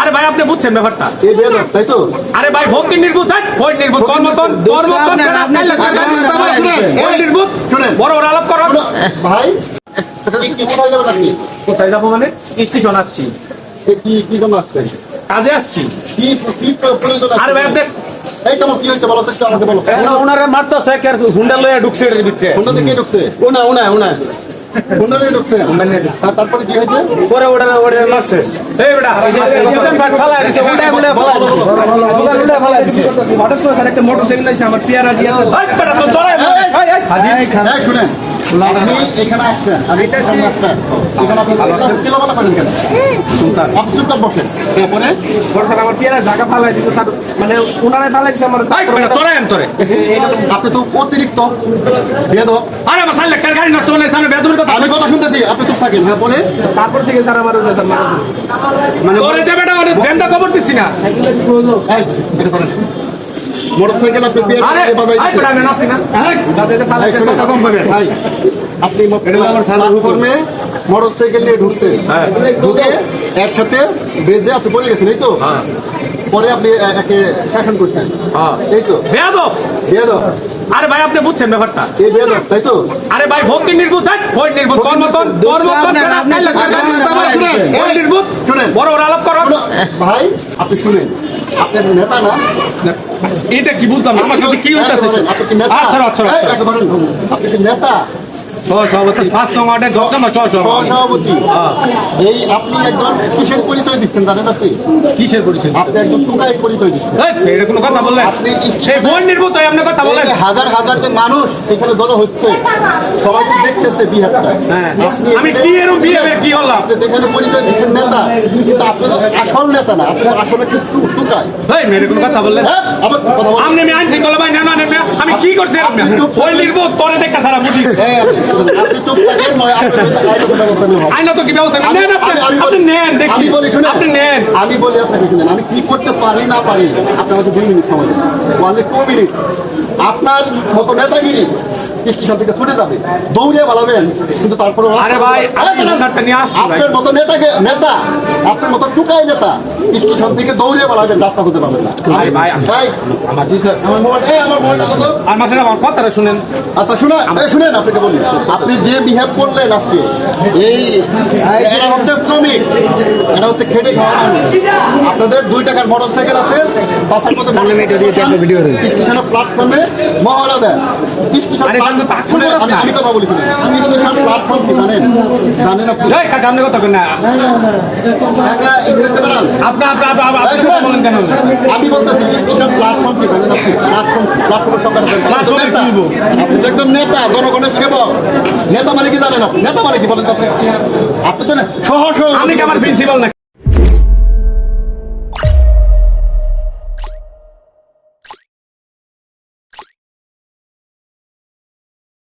আরে ভাই আপনি বুঝছেন ব্যাপারটা? তাই তো? আরে ভাই ভক্তির নির্বুত হ্যাঁ? ভোট নির্বুত আপনি- ভোট নির্বুত বড় বড় আলাপ করো। ভাই। কি- কি কোথায় যাব মানে? স্টেশন আসছি। কি কি জন্য আসছেন? কাজে আসছি। কি কি প্রয়োজন আছে? আরে ভাই আপনি এই তোমার কি হয়েছে বলো তো আমাকে বলো। ওনারা মারতেছে কে হুন্ডা লইয়া ঢুকছে এটার ভিতরে। কোনটা থেকে ঢুকছে? ওনা ওনা ওনা থেকে ঢুকছে তারপরে কি হয়েছে পরে ওটা ওটা মারছে এই বেটা পাট ফালাই দিছে উল্টা উল্টা ফালাই দিছে দোকান উল্টা ফালাই দিছে একটা মোটরসাইকেল আছে আমার পেয়ারা দিয়ে এই বেটা তো চলে এই শুনেন আপনি এখানে আসছেন এখানে আসছেন এখানে আপনি তেলাবালা করেন কেন? আপনি চুপচাপ বসেন। এরপরে? স্যার আমার পেয়ারা জায়গা ফালাই দিতে স্যার। মানে ওনারাই ফালাই আমার বেটা চলে তোরে। আপনি তো অতিরিক্ত বেদক। আরে আমার সাইলের গাড়ি নষ্ট হলে সামনে বেদমের কথা আমি কথা শুনতেছি আপনি চুপ থাকেন। হ্যাঁ পরে তারপর থেকে স্যার আমার মানে তোরে যে বেটা অনেক ট্রেনটা খবর দিচ্ছি না। এই, এটা করেন। মোটরসাইকেল আপনি বিয়ে আপনি প্ল্যাটফর্মে মোটরসাইকেল নিয়ে ঢুকছেন। হ্যাঁ। ঢুকে এর সাথে বেজে আপনি পড়ে গেছেন এই তো? হ্যাঁ। পরে আপনি একে শাসন করছেন। হ্যাঁ। এই তো? বেয়াদব! বেদক আরে ভাই আপনি বুঝছেন ব্যাপারটা? এই বেদক তাই তো? আরে ভাই ভক্তির নির্বুত হ্যাঁ ভোট নির্বুত তোর মতন তোর মতন ভোট নির্বুত শুনেন। বড় বড় আলাপ করো। ভাই আপনি শুনেন। আপনার নেতা না এটা কি বুঝতাম আমার সাথে কি হইতাছে? আচ্ছা আচ্ছা আপনি কি নেতা? সভাপতি পাঁচ নম্বর দশ নম্বর ছয় এই আপনি একজন কিসের পরিচয় দিচ্ছেন জানেন আপনি? কিসের পরিচয়? আপনি একজন টুকাই পরিচয় দিচ্ছেন। এটা কোনো কথা বললেন। আপনি এই ভোট আপনি কথা বলেন। হাজার হাজার যে মানুষ এখানে জড়ো হচ্ছে সবাই তো দেখতেছে বিহারটা আমি কি এরকম বিয়ে কি হলাম? আপনি যেখানে পরিচয় দিচ্ছেন নেতা কিন্তু আপনি তো আসল নেতা না আপনি আসলে কি টুকাই এই মেরে কোনো কথা বললেন? আবার কথা বলেন। আমি আইন শৃঙ্খলা বাহিনী আমি কি করছি? আপনি ওই তোরে দেখা তারা আইন তো কি ব্যবস্থা নেন? আপনি। আমি- আমি বলি- নেন দেখি। আপনি নেন। আমি বলি আপনাকে আমি কি করতে পারি না পারি আপনার কাছে দুই মিনিট সময় ওয়ানলি টু মিনিট। আপনার মতো নেতাগিরি স্টেশন থেকে ছুটে যাবে দৌড়িয়ে পালাবেন কিন্তু তারপরে আরে ভাই, আপনি আপনার মতো নেতাকে নেতা আপনার মতো টুকাই নেতা স্টেশন থেকে দৌড়িয়ে পালাবেন রাস্তা হতে পারবেন না। ভাই, ভাই, ভাই আমার জি স্যার। আমার মোবাইল এই আমার আর মাসের আমার কথাটা শুনেন। আচ্ছা শুনে শুনেন আপনাকে বলি। আপনি যে বিহেভ করলেন আজকে এই এরা হচ্ছে শ্রমিক এরা হচ্ছে খেটে খাওয়া আপনাদের দুই টাকার মোটর সাইকেল আছে বাসার মধ্যে স্টেশনের প্ল্যাটফর্মে মহড়া দেন স্টেশন আমি আমি কথা বলি শুনে স্টেশন প্ল্যাটফর্ম কি জানেন জানেন আপনি এই কাকা আপনি কথা একটু দাঁড়ান আপনি আপনি আপনি- আপনি আপনি কথা বলেন কেন? আমি বলতেছি স্টেশন প্ল্যাটফর্ম কি জানেন আপনি? প্ল্যাটফর্ম? Platform নেতা। কি? আপনি একদম নেতা জনগণের সেবক। নেতা মানে কি জানেন আপনি? নেতা মানে কি বলেন আপনি? আপনি তো না সহ কি আমার প্রিন্সিপাল না